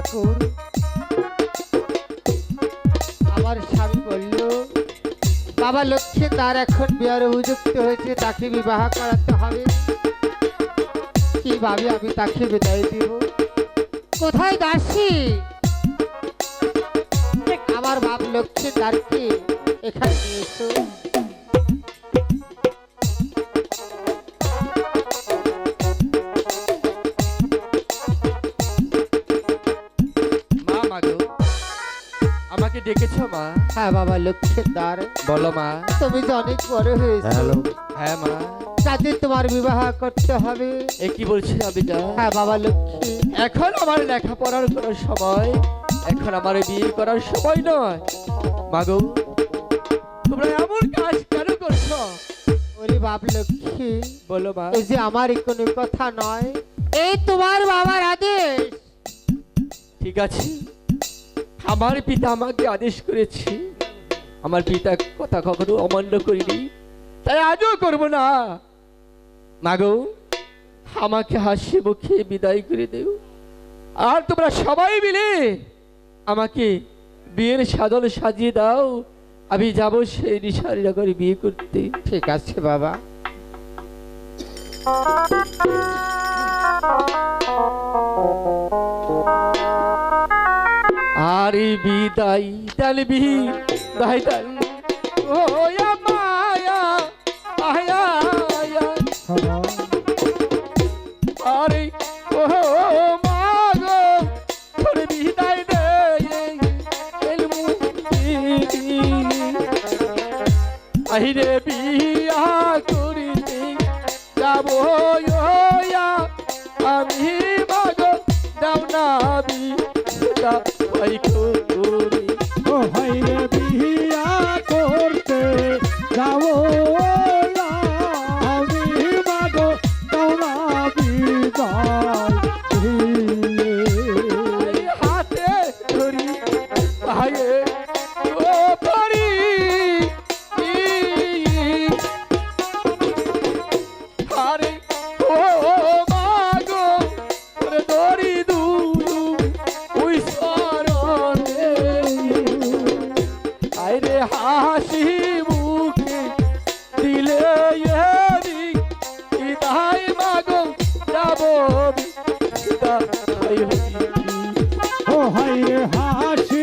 ঠাকুর। আমার স্বামী বলল, বাবা লক্ষ্যে তার এখন বিয়ার উপযুক্ত হয়েছে, তাকে বিবাহ করাতে হবে। কীভাবে আমি তাকে বিদায় দিব? কোথায় দাসী? আমার বাপ লক্ষ্মী তারকে এখানে নিয়ে এসো। ডেকেছো মা? হ্যাঁ বাবা লক্ষ্মীর দ্বার। বলো মা। তুমি যে অনেক বড় হয়েছো। হ্যাঁ মা। যাতে তোমার বিবাহ করতে হবে। এ কি বলছি আমি হ্যাঁ বাবা লক্ষ্মী। এখন আমার লেখাপড়ার কোনো সময় এখন আমার বিয়ে করার সময় নয়। মাগো তোমরা এমন কাজ কেন করছ? বলি বাপ লক্ষ্মী। বলো মা। এই যে আমারই কোনো কথা নয় এই তোমার বাবার আদেশ। ঠিক আছে। আমার পিতা আমাকে আদেশ করেছে। আমার পিতা কথা কখনো অমান্য করিনি। তাই আজও করব না। মাগো আমাকে হাসি মুখে বিদায় করে দেও। আর তোমরা সবাই মিলে আমাকে বিয়ের সাধন সাজিয়ে দাও। আমি যাব সেই নিশারি নগরে বিয়ে করতে। ঠিক আছে বাবা। আর বিদায় তাহলে বিদায় তাল ও মায়া, আয়া আয়া। আরে, ও মাগো, তোর বিদায় দে এলমু আহিরে বিয়া করিতে যাব আমি মাগো, দাও না বিদা ಐಕೋ হই ও আমাকে হাসি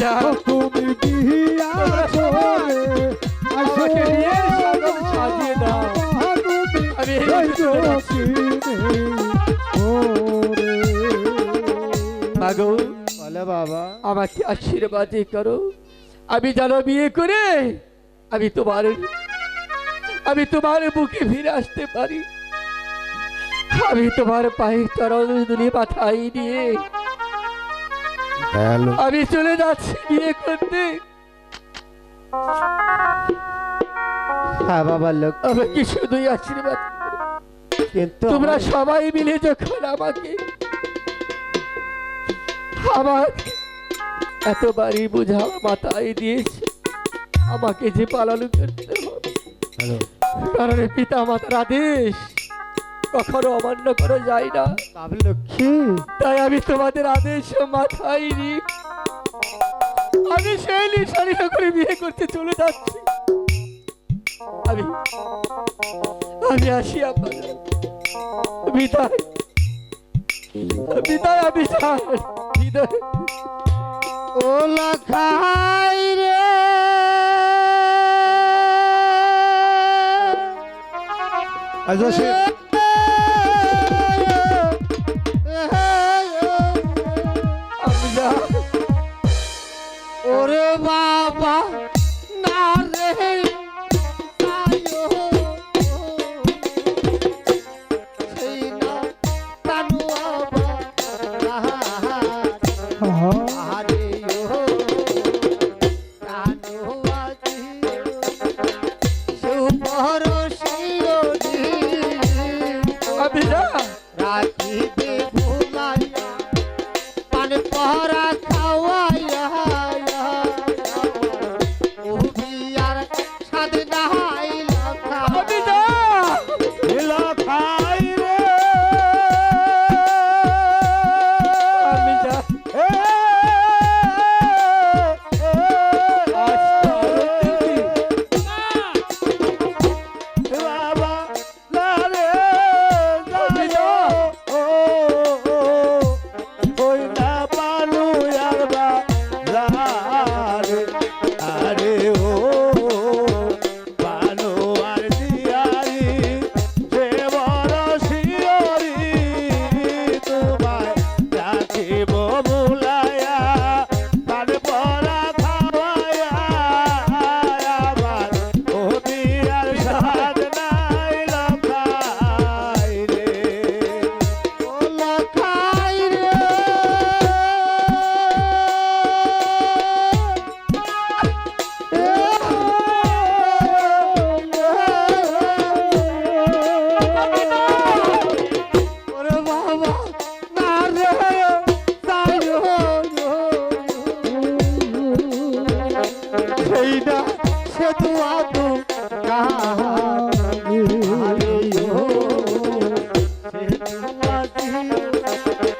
তুমি আমাকে নিয়ে সাজান সাজিয়ে দাও। আমি এই মাগো বলে বাবা। আমাকে আশীর্বাদ করো। আমি যেন বিয়ে করে আমি তোমার আমি তোমার বুকে ফিরে আসতে পারি। আমি তোমার পায়ের তরল দুলি মাথায় নিয়ে আমি চলে যাচ্ছি বিয়ে করতে। হ্যাঁ বাবা লোক। আমাকে শুধুই আশীর্বাদ? কিন্তু তোমরা সবাই মিলে যখন আমাকে আমার এতবারই বোঝা মাথায় দিয়েছে আমাকে যে পালন করতে হবে। কারণ পিতা মাতার আদেশ। কখনো অমান্য করা যাই না। তাই আমি তোমাদের আদেশ মাথায় আমি সেই করে বিয়ে করতে চলে যাচ্ছি। আমি আমি আসি আপনার বিদায়। বিদায় আমি বিদায়। রে। আচ্ছা, Gracias.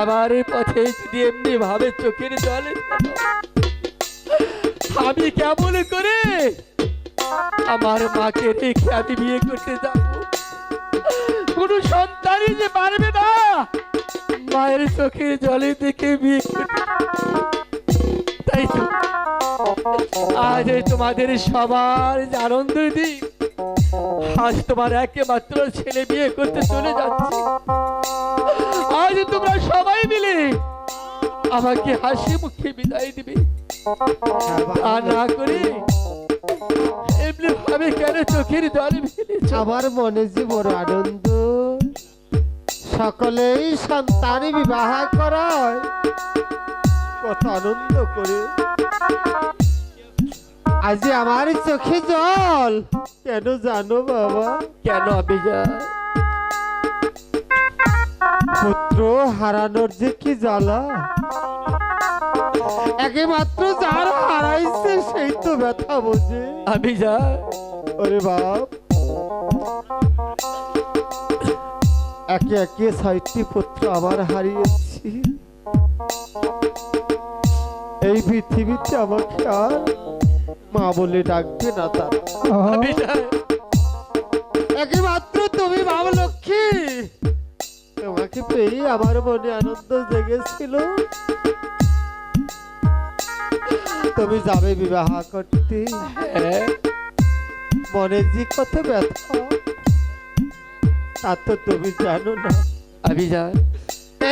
যাবার পথে যদি এমনি ভাবে চোখের জল আমি কেমন করে আমার মাকে রেখে আমি বিয়ে করতে যাব? কোনো সন্তানই যে পারবে না মায়ের চোখের জলে দেখে বিয়ে করতে। তাই তো। আজ তোমাদের সবার যে আনন্দ দিই আজ তোমার একমাত্র ছেলে বিয়ে করতে চলে যাচ্ছে। আজ তোমরা সবাই মিলে আমাকে হাসি মুখে বিদায় দিবে তা না করে এমনি ভাবে কেন চোখের জল আমার মনে যে বড় আনন্দ। সকলেই সন্তান বিবাহ করায় কত আনন্দ করে। আজ আমার চোখে জল কেন জানো বাবা? কেন পুত্র হারানোর যে কি জ্বালা? একমাত্র যার হারাইছে সেই তো ব্যথা বোঝে। আমি যা। ওরে বাপ। একে একে ছয়টি পুত্র আবার হারিয়েছি। এই পৃথিবীতে আমাকে আর মা বলে ডাকবে না তার। একমাত্র তুমি বাবা লক্ষ্মী তোমাকে পেয়ে আমার মনে আনন্দ জেগেছিল। তুমি যাবে বিবাহ করতে। হ্যাঁ, মনে যে কত ব্যথা। তা তো তুমি জানো না। আমি যা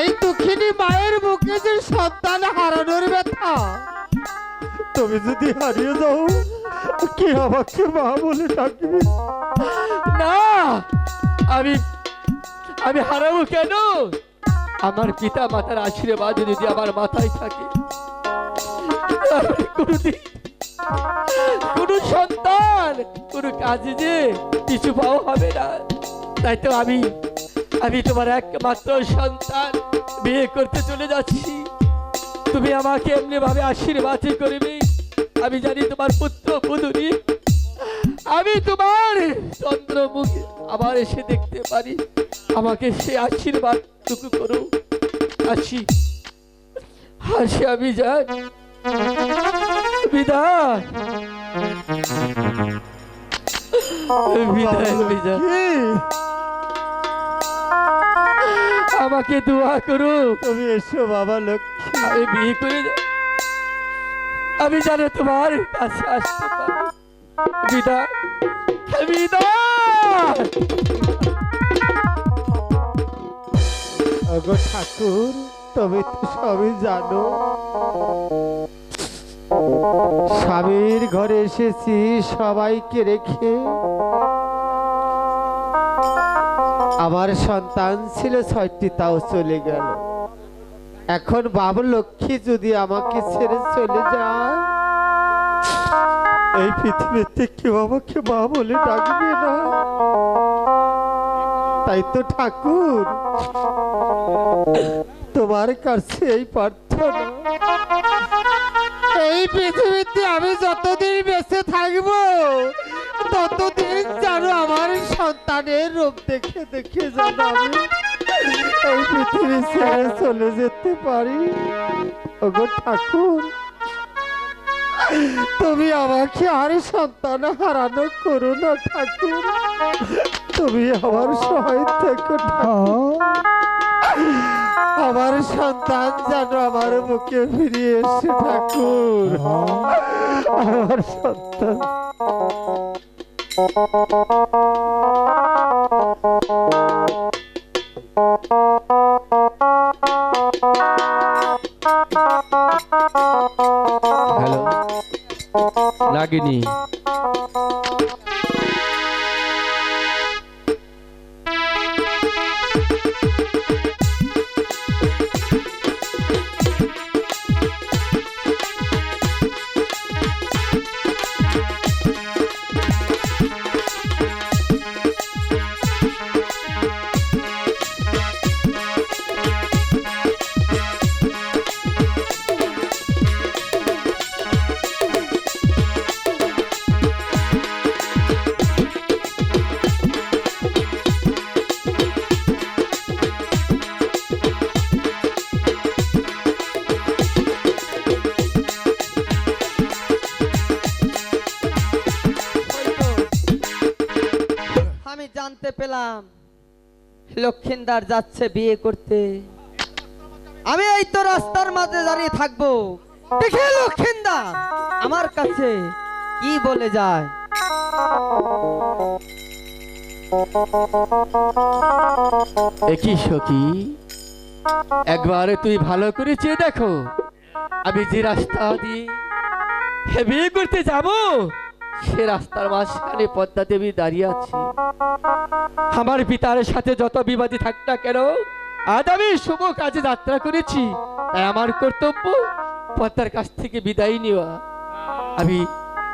এই দুঃখিনী মায়ের মুখে যে সন্তান হারানোর ব্যথা। তুমি যদি হারিয়ে যাও কে আমাকে মা বলে ডাকবে? না আমি আমি হারাবো কেন? আমার পিতা মাতার আশীর্বাদ যদি আমার মাথায় থাকে কোনোদিন কোন সন্তান, কোন কাজে যে কিছু পাওয়া হবে না। তাই তো আমি আমি তোমার একমাত্র সন্তান, বিয়ে করতে চলে যাচ্ছি। তুমি আমাকে এমনি ভাবে আশীর্বাদ করবে। আমি জানি তোমার পুত্র, পুতুরি আমি তোমার চন্দ্রমুখী আবার এসে দেখতে পারি। আমাকে সে আশীর্বাদ টুকু করো আসি। হাসি আমি যাই। বিদায়। বিদায় বিদায়। আমাকে দোয়া করো তুমি এসো বাবা লক্ষ্মী। আমি বিয়ে করে আমি জানো তোমার কাছে আসতে পারি। ঠাকুর, তুমি তো সবই জানো। স্বামীর ঘরে এসেছি সবাইকে রেখে। আমার সন্তান ছিল ছয়টি, তাও চলে গেল। এখন বাবু লক্ষ্মী যদি আমাকে ছেড়ে চলে যায় এই পৃথিবীতে কেউ আমাকে মা বলে ডাকবে না? তাই তো ঠাকুর, তোমার কাছে এই প্রার্থনা। এই পৃথিবীতে আমি যতদিন বেঁচে থাকব, ততদিন যেন আমার সন্তানের রূপ দেখে দেখে যেন আমি এই পৃথিবী ছেড়ে চলে যেতে পারি। ওগো ঠাকুর তুমি আমাকে আর সন্তান হারানো করো না, ঠাকুর। তুমি আমার সহায় থেকো। আমার সন্তান যেন আমার মুখে ফিরিয়ে এসে, ঠাকুর। আমার সন্তান। হ্যালো রাগিনী লক্ষিন্দার যাচ্ছে বিয়ে করতে। আমি এই তো রাস্তার মাঝে দাঁড়িয়ে থাকব। দেখে লক্ষিন্দার আমার কাছে কি বলে যায়? একই সখী, একবারে তুই ভালো করে চেয়ে দেখো। আমি যে রাস্তা দিয়ে বিয়ে করতে যাব সে রাস্তার মাঝখানে পদ্মা দেবী দাঁড়িয়ে আছে। আমার পিতার সাথে যত বিবাদী থাক না কেন, আজ আমি শুভ কাজে যাত্রা করেছি। তাই আমার কর্তব্য পদ্মার কাছ থেকে বিদায় নেওয়া। আমি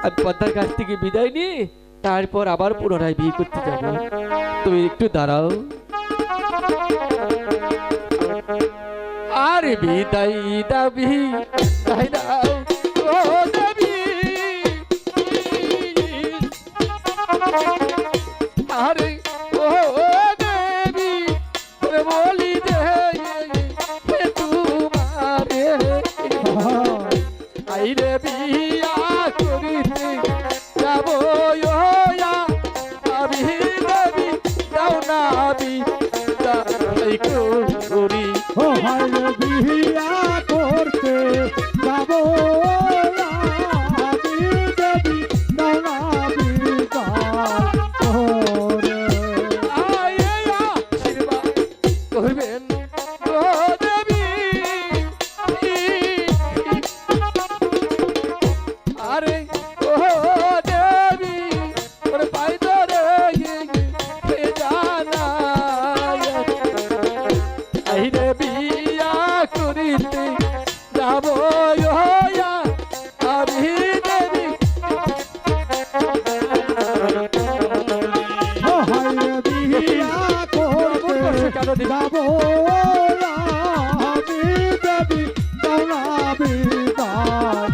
আমি পদ্মার কাছ থেকে বিদায় নিয়ে তারপর আবার পুনরায় বিয়ে করতে যাব। তুমি একটু দাঁড়াও। আর বিদায় দাবি, তাই দাও বিদায়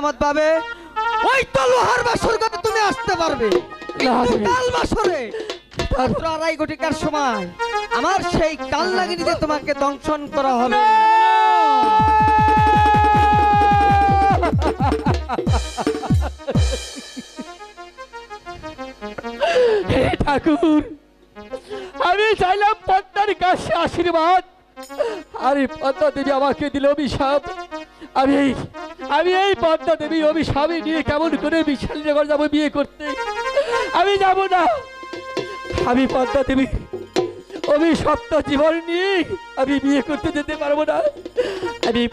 সিলামত ভাবে ওই তো লোহার বাসর করে তুমি আসতে পারবে। কাল বাসরে মাত্র আড়াই ঘটিকার সময়? আমার সেই কাল লাগিনিতে তোমাকে দংশন করা হবে। হে ঠাকুর আমি চাইলাম পদ্মার কাছে আশীর্বাদ। আরে পদ্মা দেবী আমাকে দিল অভিশাপ। আমি এই আমি এই পদ্মা দেবী স্বামী নিয়ে কেমন করে বিশাল জগৎ যাব বিয়ে করতে? আমি যাব না। আমি পদ্মা দেবী সত্য জীবন নিয়ে আমি বিয়ে করতে যেতে পারব না। আমি